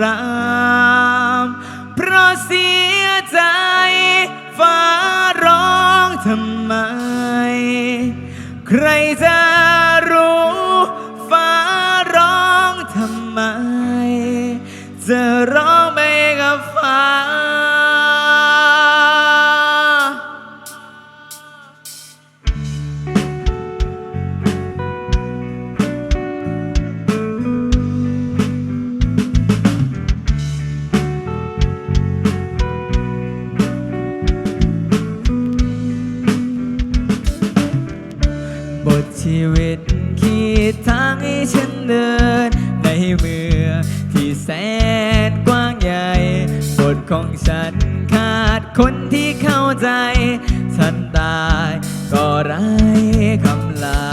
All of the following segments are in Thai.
รามเพราะเสียใจฟ้าร้องทำไม ใครจะรู้ฟ้าร้องทำไม จะร้อง ชีวิตขีดทางให้ฉันเดิน ในเมืองที่แสนกว้างใหญ่บทของฉันขาดคนที่เข้าใจ ฉันตายก็ไร้คำลา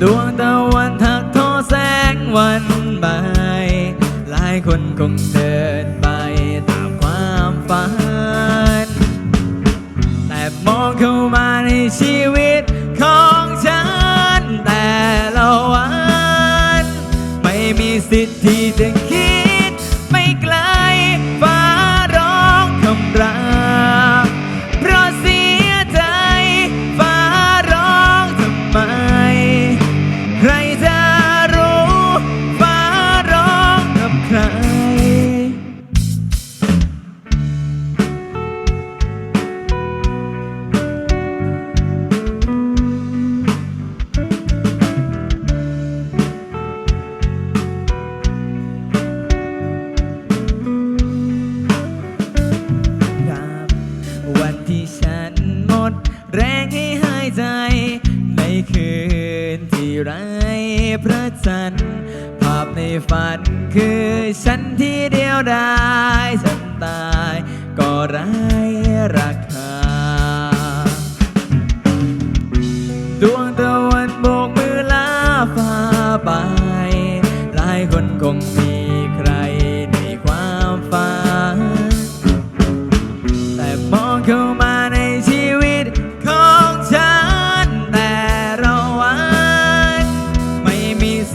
ดวงตะวันทักทอแสงวันใบหลายคนคงเดิน มาในชีวิตของฉัน แต่ละวัน ไม่มีสิทธิ์ที่จะ ไร้พระจันทร์ภาพในฝันคือฉันที่เดียวดายฉันตายก็ไร้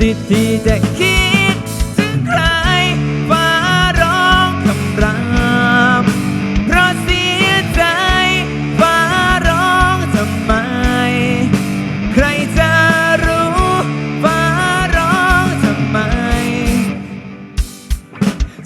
สิทธิ์ที่จะคิด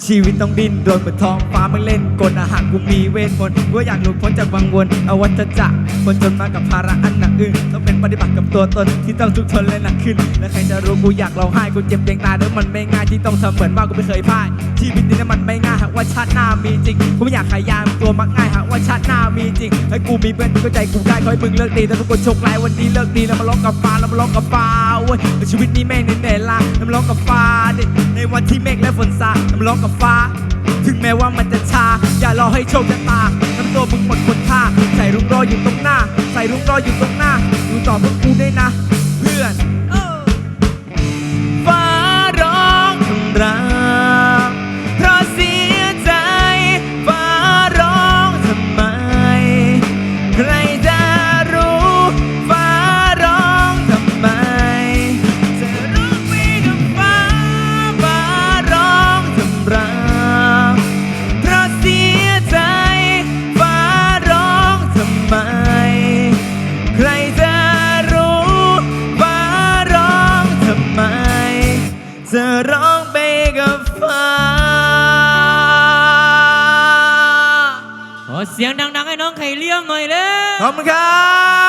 ชีวิตต้องดิ้นโดนบนท้องฟ้ามันเล่นกลอาหารกูมีเวทมนต์กูอยากหลุดพ้นจากวังวนอวัตจักรคนจนมากับภาระอันหนักอึ้งต้องเป็นปฏิบัติกับตัวตนที่ต้องทุกข์ทนและหนักขึ้น และใครจะรู้กูอยากร้องไห้กูเจ็บเพียงตายแต่มันไม่ง่ายที่ต้องทำเหมือนว่ากูไม่เคยพ่ายชีวิตนี้มันไม่ง่ายหากว่าชาติหน้ามีจริงกูไม่อยากขายยามตัวมักง่ายหากว่าชาติหน้ามีจริงให้กูมีเพื่อนที่เข้าใจกูได้ขอให้มึงเลิกดีแต่ทุกคนโชคร้ายวันนี้เลิกดีแล้วมาร้องกับฟ้าแล้วมาร้องกับฟ้าเว้ยชีวิตนี้แม่งเหนื่อยล้าแล้วมาร้องกับฟ้าดิใน วันที่เมฆและฝนซาทำร้องกับฟ้า ถึงแม้ว่ามันจะชา อย่ารอให้โชคชะตาทำตัวมึงหมดคนท่าใส่รุ้งรออยู่ตรงหน้า ใส่รุ้งรออยู่ตรงหน้าอยู่ต่อพวกกูได้นะ เสียงดังๆให้น้องไข่เลี้ยงหน่อยเร็วขอบคุณครับ